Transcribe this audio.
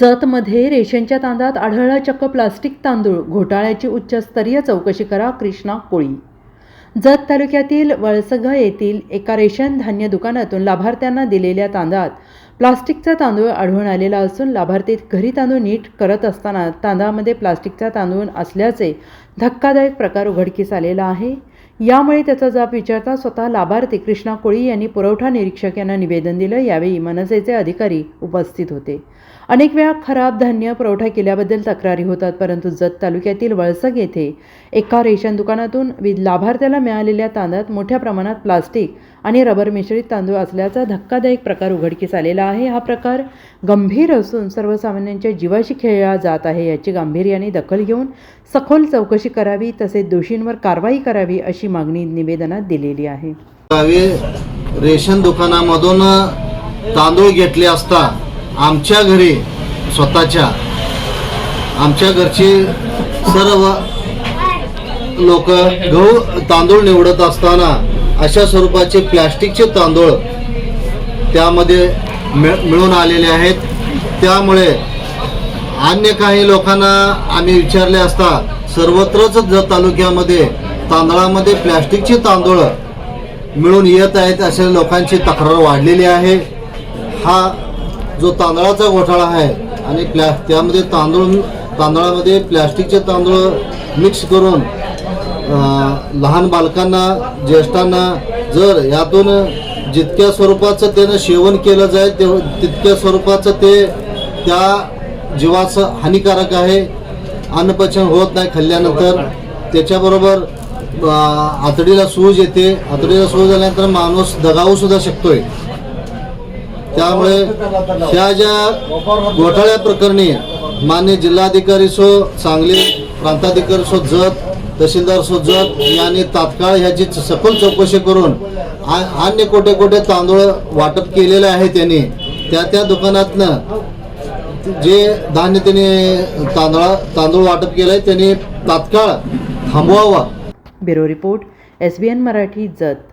जतमध्ये रेशनच्या तांदळात आढळला चक्क प्लास्टिक तांदूळ. घोटाळ्याची उच्चस्तरीय चौकशी करा कृष्णा कोळी. जत तालुक्यातील वळसघ येथील एका रेशन धान्य दुकानातून लाभार्थ्यांना दिलेल्या तांदळात प्लास्टिकचा तांदूळ आढळून आलेला असून लाभार्थी घरी तांदूळ नीट करत असताना तांदळामध्ये प्लास्टिकचा तांदूळ असल्याचे धक्कादायक प्रकार उघडकीस आलेला आहे. यामुळे त्याचा जाब विचारता स्वतः लाभार्थी कृष्णा कोळी यांनी पुरवठा निरीक्षक यांना निवेदन दिलं. यावेळी मनसेचे अधिकारी उपस्थित होते. अनेक वेळा खराब धान्य पुरवठा केल्याबद्दल तक्रारी होतात परंतु जत तालुक्यातील वळसग येथे एका रेशन दुकानातून वि- लाभार्थ्याला मिळालेल्या तांदळात मोठ्या प्रमाणात प्लास्टिक आणि रबर मिश्रित तांदूळ असल्याचा धक्कादायक प्रकार उघडकीस आलेला आहे. हा प्रकार गंभीर असून सर्वसामान्यांच्या जीवाशी खेळला जात आहे याची गांभीर्याने दखल घेऊन सखोल चौकशी करावी तसेच दोषींवर कारवाई करावी अशी मागणी निवेदनात दिलेली आहे. रेशन दुकानामधून तांदूळ घेतले असता आमच्या घरी स्वतःच्या आमच्या घरचे सर्व लोक गहू तांदूळ निवडत असताना अशा स्वरूपाचे प्लॅस्टिकचे तांदूळ त्यामध्ये मिळ मिळून आलेले आहेत. त्यामुळे अन्य काही लोकांना आम्ही विचारले असता सर्वत्रच जत तालुक्यामध्ये तांदळामध्ये प्लॅस्टिकचे तांदूळ मिळून येत आहेत अशा लोकांची तक्रार वाढलेली आहे. हा जो तांदळाचा घोटाळा आहे आणि प्लॅ त्यामध्ये तांदूळ तांदळामध्ये प्लॅस्टिकचे तांदूळ मिक्स करून लहान बालकांना ज्येष्ठांना जर यातून जितक्या स्वरूपाचं त्यानं सेवन केलं जाईल ते तितक्या स्वरूपाचं ते त्या जीवाचं हानिकारक आहे अन्नपचन होत नाही खाल्ल्यानंतर त्याच्याबरोबर आतडीला सूज येते. आतडीला सूज आल्यानंतर माणूस दगावू सुद्धा शकतोय. त्यामुळे त्या ज्या घोटाळ्या प्रकरणी मान्य जिल्हाधिकारी सो सांगली प्रांताधिकारी सो जत तहसीलदार सो यांनी तात्काळ ह्याची सखोल चौकशी करून आ- अन्य कोठे कोठे तांदूळ वाटप केलेले आहे त्यांनी. त्या त्या दुकानातनं जे धान्य त्यांनी तांदळा तांदूळ वाटप केलं आहे त्यांनी तात्काळ थांबवावा. Bureau report S B N Marathi Jath.